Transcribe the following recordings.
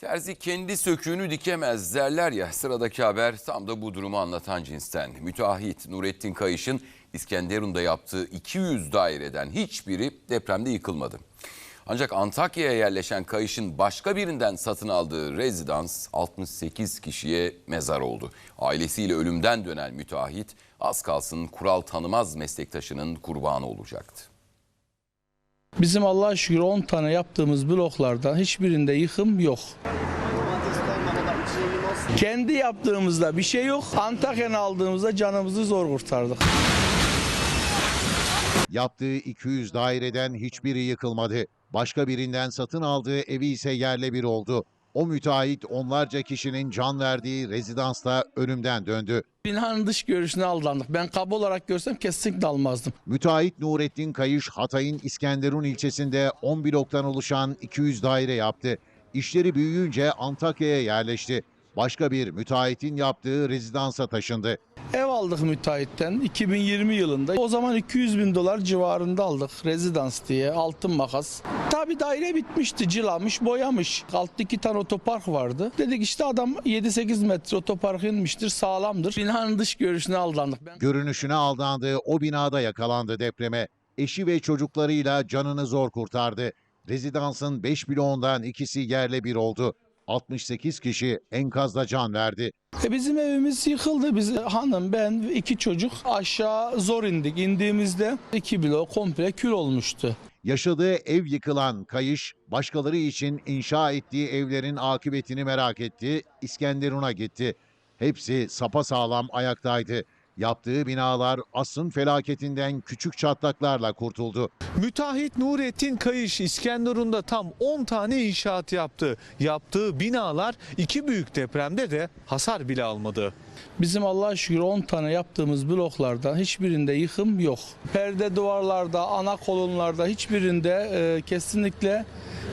Terzi kendi söküğünü dikemez derler ya sıradaki haber tam da bu durumu anlatan cinsten. Müteahhit Nurettin Kayış'ın İskenderun'da yaptığı 200 daireden hiçbiri depremde yıkılmadı. Ancak Antakya'ya yerleşen Kayış'ın başka birinden satın aldığı rezidans 68 kişiye mezar oldu. Ailesiyle ölümden dönen müteahhit az kalsın kural tanımaz meslektaşının kurbanı olacaktı. Bizim Allah'a şükür 10 tane yaptığımız bloklardan hiçbirinde yıkım yok. Kendi yaptığımızda bir şey yok. Antakya'nın aldığımızda canımızı zor kurtardık. Yaptığı 200 daireden hiçbiri yıkılmadı. Başka birinden satın aldığı evi ise yerle bir oldu. O müteahhit onlarca kişinin can verdiği rezidansta ölümden döndü. Binanın dış görüşüne aldandık. Ben kaba olarak görsem kesinlikle almazdım. Müteahhit Nurettin Kayış, Hatay'ın İskenderun ilçesinde 10 bloktan oluşan 200 daire yaptı. İşleri büyüyünce Antakya'ya yerleşti. Başka bir müteahhitin yaptığı rezidansa taşındı. Ev aldık müteahhitten 2020 yılında. O zaman 200 bin dolar civarında aldık rezidans diye altın makas. Tabi daire bitmişti cilamış boyamış. Altta iki tane otopark vardı. Dedik işte adam 7-8 metre otopark inmiştir sağlamdır. Binanın dış görüşüne aldandık. Ben Görünüşüne aldandığı o binada yakalandı depreme. Eşi ve çocuklarıyla canını zor kurtardı. Rezidansın 5 bloğundan ikisi yerle bir oldu. 68 kişi enkazda can verdi. E bizim evimiz yıkıldı. Biz hanım, ben, ve iki çocuk aşağı zor indik. İndiğimizde iki blok komple kül olmuştu. Yaşadığı ev yıkılan Kayış, başkaları için inşa ettiği evlerin akıbetini merak etti, İskenderun'a gitti. Hepsi sapasağlam ayaktaydı. Yaptığı binalar asrın felaketinden küçük çatlaklarla kurtuldu. Müteahhit Nurettin Kayış İskenderun'da tam 10 tane inşaat yaptı. Yaptığı binalar iki büyük depremde de hasar bile almadı. Bizim Allah'a şükür 10 tane yaptığımız bloklardan hiçbirinde yıkım yok. Perde duvarlarda, ana kolonlarda hiçbirinde e, kesinlikle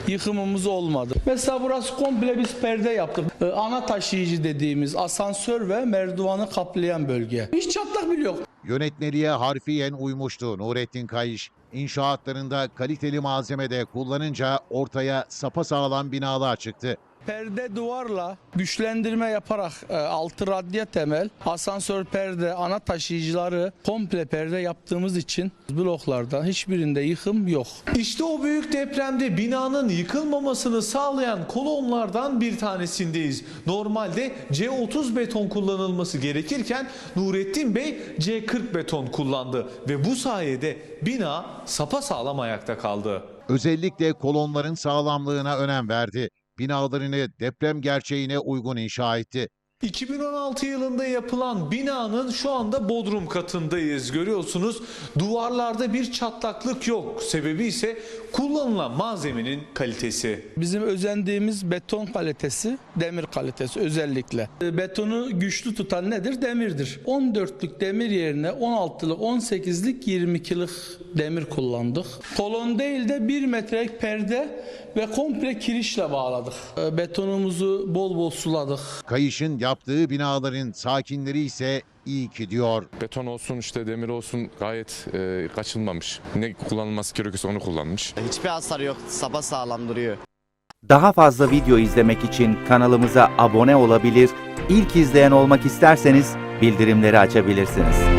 yıkımımız olmadı. Mesela burası komple biz perde yaptık. E, ana taşıyıcı dediğimiz asansör ve merdivanı kaplayan bölge. Hiç çatlak bile yok. Yönetmeliğe harfiyen uymuştu Nurettin Kayış. İnşaatlarında kaliteli malzeme de kullanınca ortaya sapasağlam binalar çıktı. Perde duvarla güçlendirme yaparak e, altı radya temel, asansör perde, ana taşıyıcıları komple perde yaptığımız için bloklardan hiçbirinde yıkım yok. İşte o büyük depremde binanın yıkılmamasını sağlayan kolonlardan bir tanesindeyiz. Normalde C30 beton kullanılması gerekirken Nurettin Bey C40 beton kullandı ve bu sayede bina sapasağlam ayakta kaldı. Özellikle kolonların sağlamlığına önem verdi. Binalarını deprem gerçeğine uygun inşa etti. 2016 yılında yapılan binanın şu anda bodrum katındayız. Görüyorsunuz duvarlarda bir çatlaklık yok. Sebebi ise kullanılan malzemenin kalitesi. Bizim özendiğimiz beton kalitesi, demir kalitesi özellikle. E, Betonu güçlü tutan nedir? Demirdir. 14'lük demir yerine 16'lık, 18'lik, 22'lik demir kullandık. Kolon değil de 1 metrelik perde ve komple kirişle bağladık. E, Betonumuzu bol bol suladık. Kayış'ın yaptığı binaların sakinleri ise iyi ki diyor. Beton olsun işte demir olsun gayet e, kaçınmamış. Ne kullanılması gerekiyorsa onu kullanmış. Hiçbir hasar yok. Sapa sağlam duruyor. Daha fazla video izlemek için kanalımıza abone olabilir, ilk izleyen olmak isterseniz bildirimleri açabilirsiniz.